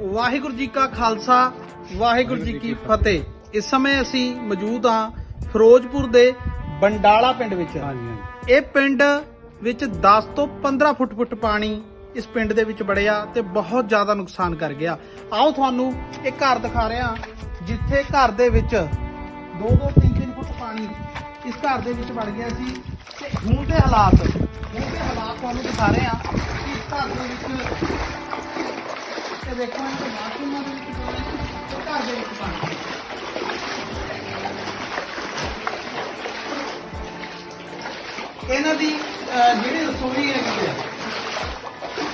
ਵਾਹਿਗੁਰੂ ਜੀ ਕਾ ਖਾਲਸਾ ਵਾਹਿਗੁਰੂ ਜੀ ਕੀ ਫਤਿਹ। ਇਸ ਸਮੇਂ ਅਸੀਂ ਮੌਜੂਦ ਹਾਂ ਫਿਰੋਜ਼ਪੁਰ ਦੇ ਬੰਡਾਲਾ ਪਿੰਡ ਵਿੱਚ। ਇਹ ਪਿੰਡ ਵਿੱਚ 10 ਤੋਂ 15 ਫੁੱਟ ਫੁੱਟ ਪਾਣੀ ਇਸ ਪਿੰਡ ਦੇ ਵਿੱਚ ਵੜਿਆ ਤੇ ਬਹੁਤ ਜ਼ਿਆਦਾ ਨੁਕਸਾਨ ਕਰ ਗਿਆ। ਆਓ ਤੁਹਾਨੂੰ ਇਹ ਘਰ ਦਿਖਾ ਰਿਹਾ ਜਿੱਥੇ ਘਰ ਦੇ ਵਿੱਚ 2-2 3-3 ਫੁੱਟ ਪਾਣੀ ਇਸ ਘਰ ਦੇ ਵਿੱਚ ਵੜ ਗਿਆ ਸੀ ਤੇ ਹੁਣ ਦੇ ਹਾਲਾਤ ਹੁਣ ਦੇ ਹਾਲਾਤ ਤੁਹਾਨੂੰ ਦਿਖਾ ਰਹੇ ਹਾਂ ਕਿ ਇਸ ਘਰ ਦੇ ਵਿੱਚ ਇਹ ਦੇਖੋ ਇਹ ਬਾਥਰੂਮਾਂ ਦੇ ਵਿੱਚ ਪਾਣੀ ਤੇ ਘਰ ਦੇ ਵਿੱਚ ਪਾਣੀ। ਇਹਨਾਂ ਦੀ ਜਿਹੜੀ ਰਸੋਈ ਹੈਗੀ ਹੈ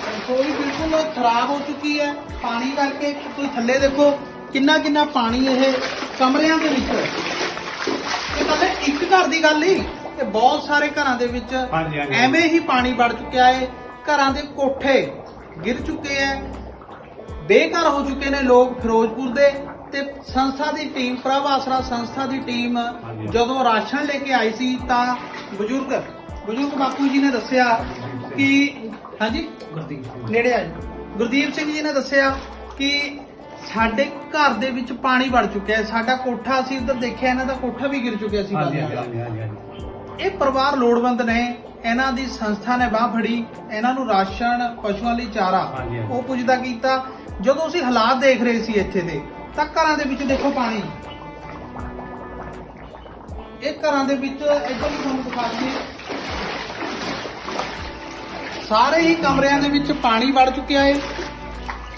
ਰਸੋਈ ਬਿਲਕੁਲ ਖਰਾਬ ਹੋ ਚੁੱਕੀ ਹੈ। ਪਾਣੀ ਕਰਕੇ ਤੁਸੀਂ ਥੱਲੇ ਦੇਖੋ ਕਿੰਨਾ ਕਿੰਨਾ ਪਾਣੀ ਇਹ ਕਮਰਿਆਂ ਦੇ ਵਿੱਚ। ਇਹ ਕੱਲੇ ਇੱਕ ਘਰ ਦੀ ਗੱਲ ਨਹੀਂ ਇਹ ਬਹੁਤ ਸਾਰੇ ਘਰਾਂ ਦੇ ਵਿੱਚ। ਐਵੇਂ ਹੀ ਪਾਣੀ ਵੜ ਚੁੱਕਿਆ ਹੈ। ਘਰਾਂ ਦੇ ਕੋਠੇ ਗਿਰ ਚੁੱਕੇ ਹੈ। ਬੇਘਰ ਹੋ ਚੁੱਕੇ ਨੇ ਲੋਕ ਫਿਰੋਜ਼ਪੁਰ ਦੇ ਤੇ ਸੰਸਥਾ ਦੀ ਟੀਮ ਪ੍ਰਭ ਆਸਰਾ ਸੰਸਥਾ ਦੀ ਟੀਮ। ਜਦੋਂ ਰਾਸ਼ਨ ਲੈ ਕੇ ਆਈ ਸੀ ਤਾਂ ਬਜ਼ੁਰਗ ਬਜ਼ੁਰਗ ਬਾਪੂ ਜੀ ਨੇ ਦੱਸਿਆ ਕਿ ਹਾਂਜੀ ਨੇੜੇ ਆ। ਗੁਰਦੀਪ ਸਿੰਘ ਜੀ ਨੇ ਦੱਸਿਆ ਕਿ ਸਾਡੇ ਘਰ ਦੇ ਵਿੱਚ ਪਾਣੀ ਵੜ ਚੁੱਕਿਆ ਹੈ ਸਾਡਾ ਕੋਠਾ ਸੀ ਉਧਰ ਦੇਖਿਆ ਇਹਨਾਂ ਦਾ ਕੋਠਾ ਵੀ ਗਿਰ ਚੁੱਕਿਆ ਸੀ ਦਾ ਇਹ ਪਰਿਵਾਰ ਲੋੜਵੰਦ ਨੇ ਇਹਨਾਂ ਦੀ ਸੰਸਥਾ ਨੇ ਬਾਹ ਫੜੀ ਇਹਨਾਂ ਨੂੰ ਰਾਸ਼ਨ ਪਸ਼ੂਆਂ ਲਈ ਚਾਰਾ। ਉਹ ਪੁੱਜਦਾ ਕੀਤਾ ਜਦੋਂ ਅਸੀਂ ਹਾਲਾਤ ਦੇਖ ਰਹੇ ਸੀ ਇੱਥੇ ਦੇ, ਤਾਂ ਘਰਾਂ ਦੇ ਵਿੱਚ ਦੇਖੋ ਪਾਣੀ। ਇਹ ਘਰਾਂ ਦੇ ਵਿੱਚ ਇੱਧਰ ਵੀ ਤੁਹਾਨੂੰ ਦਿਖਾ ਦਈਏ। ਸਾਰੇ ਹੀ ਕਮਰਿਆਂ ਦੇ ਵਿੱਚ ਪਾਣੀ ਵੜ ਚੁੱਕਿਆ ਹੈ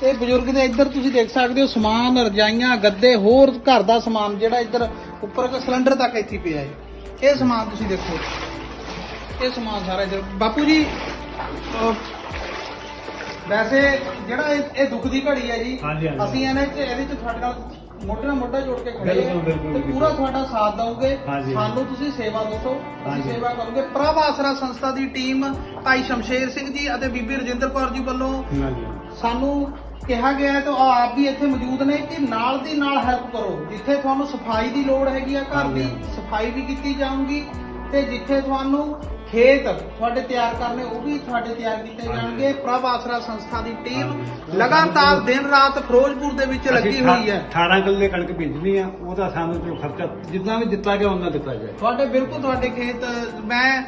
ਤੇ ਬਜ਼ੁਰਗ ਦੇ ਇੱਧਰ ਤੁਸੀਂ ਦੇਖ ਸਕਦੇ ਹੋ ਸਮਾਨ, ਰਜਾਈਆਂ, ਗੱਦੇ, ਹੋਰ ਘਰ ਦਾ ਸਮਾਨ ਜਿਹੜਾ ਇੱਧਰ ਉੱਪਰ ਇੱਕ ਸਿਲੰਡਰ ਤੱਕ ਇੱਥੇ ਪਿਆ ਹੈ ਇਹ ਸਮਾਨ ਤੁਸੀਂ ਦੇਖੋ। ਇਹ ਸਮਾਨ ਸਾਰਾ ਇੱਧਰ ਬਾਪੂ ਜੀ ਵੈਸੇ ਜਿਹੜਾ ਇਹ ਇਹ ਦੁੱਖ ਦੀ ਘੜੀ ਹੈ ਜੀ ਹਾਂਜੀ, ਹਾਂਜੀ। ਅਸੀਂ ਇਹਨੇ ਚ ਇਹਦੇ ਚ ਤੁਹਾਡੇ ਨਾਲ ਮੋਢੇ ਨਾਲ ਮੋਢਾ ਜੋੜ ਕੇ ਖੜੇ ਹਾਂ ਬਿਲਕੁਲ, ਤੇ ਪੂਰਾ ਤੁਹਾਡਾ ਸਾਥ ਹਾਂਜੀ। ਸਾਨੂੰ ਤੁਸੀਂ ਸੇਵਾ ਦੱਸੋ ਹਾਂਜੀ। ਸੇਵਾ ਕਰੋਗੇ ਪ੍ਰਭ ਆਸਰਾ ਸੰਸਥਾ ਦੀ ਟੀਮ ਭਾਈ ਸ਼ਮਸ਼ੇਰ ਸਿੰਘ ਜੀ ਅਤੇ ਬੀਬੀ ਰਜਿੰਦਰ ਕੌਰ ਜੀ ਵੱਲੋਂ ਹਾਂਜੀ ਸਾਨੂੰ ਕਿਹਾ ਗਿਆ ਹੈ ਤੇ ਉਹ ਆਪ ਵੀ ਇੱਥੇ ਮੌਜੂਦ ਨੇ ਕਿ ਨਾਲ ਦੀ ਨਾਲ ਹੈਲਪ ਕਰੋ ਜਿੱਥੇ ਤੁਹਾਨੂੰ ਸਫ਼ਾਈ ਦੀ ਲੋੜ ਹੈਗੀ ਆ ਘਰ ਦੀ ਹਾਂਜੀ। ਸਫ਼ਾਈ ਵੀ ਕੀਤੀ ਜਾਊਗੀ ਤੇ ਜਿੱਥੇ ਤੁਹਾਨੂੰ ਖੇਤ ਤੁਹਾਡੇ ਤਿਆਰ ਕਰਨੇ ਉਹ ਵੀ ਤੁਹਾਡੇ ਤਿਆਰ ਕੀਤੇ। ਜਾਣਗੇ ਪ੍ਰਭ ਆਸਰਾ ਸੰਸਥਾ ਦੀ ਟੀਮ। ਲਗਾਤਾਰ ਦਿਨ ਰਾਤ ਫਿਰੋਜ਼ਪੁਰ ਦੇ ਵਿੱਚ ਲੱਗੀ ਹੋਈ ਹੈ 18 ਕਿੱਲੇ ਕਣਕ ਬੀਜਣੀ ਆ ਉਹਦਾ ਸਾਨੂੰ ਚਲੋ ਖਰਚਾ ਜਿੰਨਾ ਵੀ ਦਿੱਤਾ ਗਿਆ ਉਹਨਾਂ ਦਿੱਤਾ ਜਾਏ ਤੁਹਾਡੇ ਬਿਲਕੁਲ ਤੁਹਾਡੇ ਖੇਤ ਮੈਂ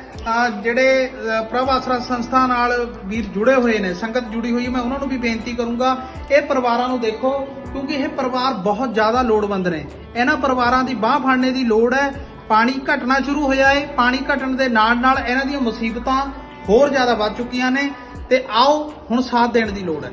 ਜਿਹੜੇ ਪ੍ਰਭ ਆਸਰਾ ਸੰਸਥਾ ਨਾਲ ਵੀਰ ਜੁੜੇ ਹੋਏ ਨੇ ਸੰਗਤ ਜੁੜੀ ਹੋਈ ਮੈਂ ਉਹਨਾਂ ਨੂੰ ਵੀ ਬੇਨਤੀ ਕਰੂੰਗਾ ਇਹ ਪਰਿਵਾਰਾਂ ਨੂੰ ਦੇਖੋ ਕਿਉਂਕਿ ਇਹ ਪਰਿਵਾਰ ਬਹੁਤ ਜ਼ਿਆਦਾ ਲੋੜਵੰਦ ਨੇ ਇਹਨਾਂ ਪਰਿਵਾਰਾਂ ਦੀ ਬਾਹ ਫੜਨੇ ਦੀ ਲੋੜ ਹੈ ਪਾਣੀ ਘਟਣਾ ਸ਼ੁਰੂ ਹੋਇਆ ਹੈ ਪਾਣੀ ਘਟਣ ਦੇ ਨਾਲ ਨਾਲ ਇਹਨਾਂ ਦੀਆਂ ਮੁਸੀਬਤਾਂ ਹੋਰ ਜ਼ਿਆਦਾ ਵੱਧ ਚੁੱਕੀਆਂ ਨੇ। ਤੇ ਆਓ, ਹੁਣ ਸਾਥ ਦੇਣ ਦੀ ਲੋੜ ਹੈ।